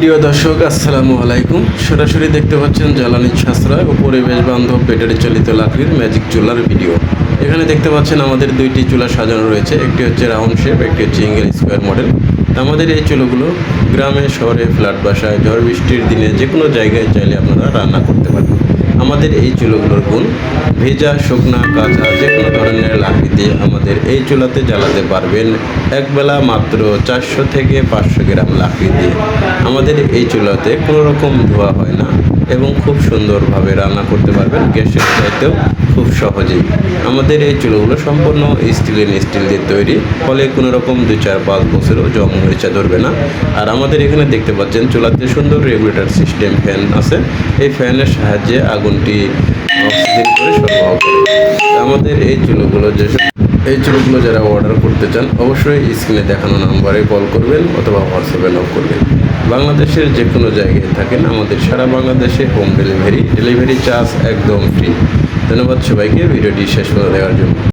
প্রিয় দর্শক, আসসালামু আলাইকুম। সরাসরি দেখতে পাচ্ছেন জ্বালানি সাশ্রয় ও পরিবেশ বান্ধব ব্যাটারি চালিত লাকড়ির ম্যাজিক চুলার ভিডিও। এখানে দেখতে পাচ্ছেন আমাদের দুইটি চুলা সাজানো রয়েছে। একটি হচ্ছে রাউন্ড শেপ, একটি হচ্ছে ইঙ্গেল স্কোয়ার মডেল। আমাদের এই চুলোগুলো গ্রামে, শহরে, ফ্ল্যাট বাসায়, ঝড় বৃষ্টির দিনে যে কোনো জায়গায় চাইলে আপনারা রান্না করতে পারেন। আমাদের এই চুলোগুলোর গুণ, ভেজা, শুকনা, কাঁচা যে কোনো ধরনের লাকড়ি দিয়ে আমাদের এই চুলাতে জ্বালাতে পারবেন একবেলা মাত্র চারশো থেকে পাঁচশো গ্রাম লাকড়ি দিয়ে। আমাদের এই চুলাতে কোনো রকম ধোয়া হয় না এবং খুব সুন্দরভাবে রান্না করতে পারবেন গ্যাসের চাইতেও খুব সহজেই। আমাদের এই চুলোগুলো সম্পূর্ণ স্টিলের স্টিল দিয়ে তৈরি। ফলে কোনো রকম দুই চার পাঁচ বছরও জং মরিচা ধরবে না। আর আমাদের এখানে দেখতে পাচ্ছেন চুলাতে সুন্দর রেগুলেটর সিস্টেম ফ্যান আছে। এই ফ্যানের সাহায্যে আগুনটি অক্সিজেন করে সরবরাহ করে। আমাদের এই চুলোগুলো যেসব এই চুলগুলো যারা অর্ডার করতে চান, অবশ্যই স্ক্রিনে দেখানো নাম্বারে কল করবেন অথবা হোয়াটসঅ্যাপে নক করবেন। বাংলাদেশের যে কোনো জায়গায় থাকেন, আমাদের সারা বাংলাদেশে হোম ডেলিভারি ডেলিভারি চার্জ একদম ফ্রি ধন্যবাদ সবাইকে, ভিডিওটি শেষ করে দেওয়ার জন্য।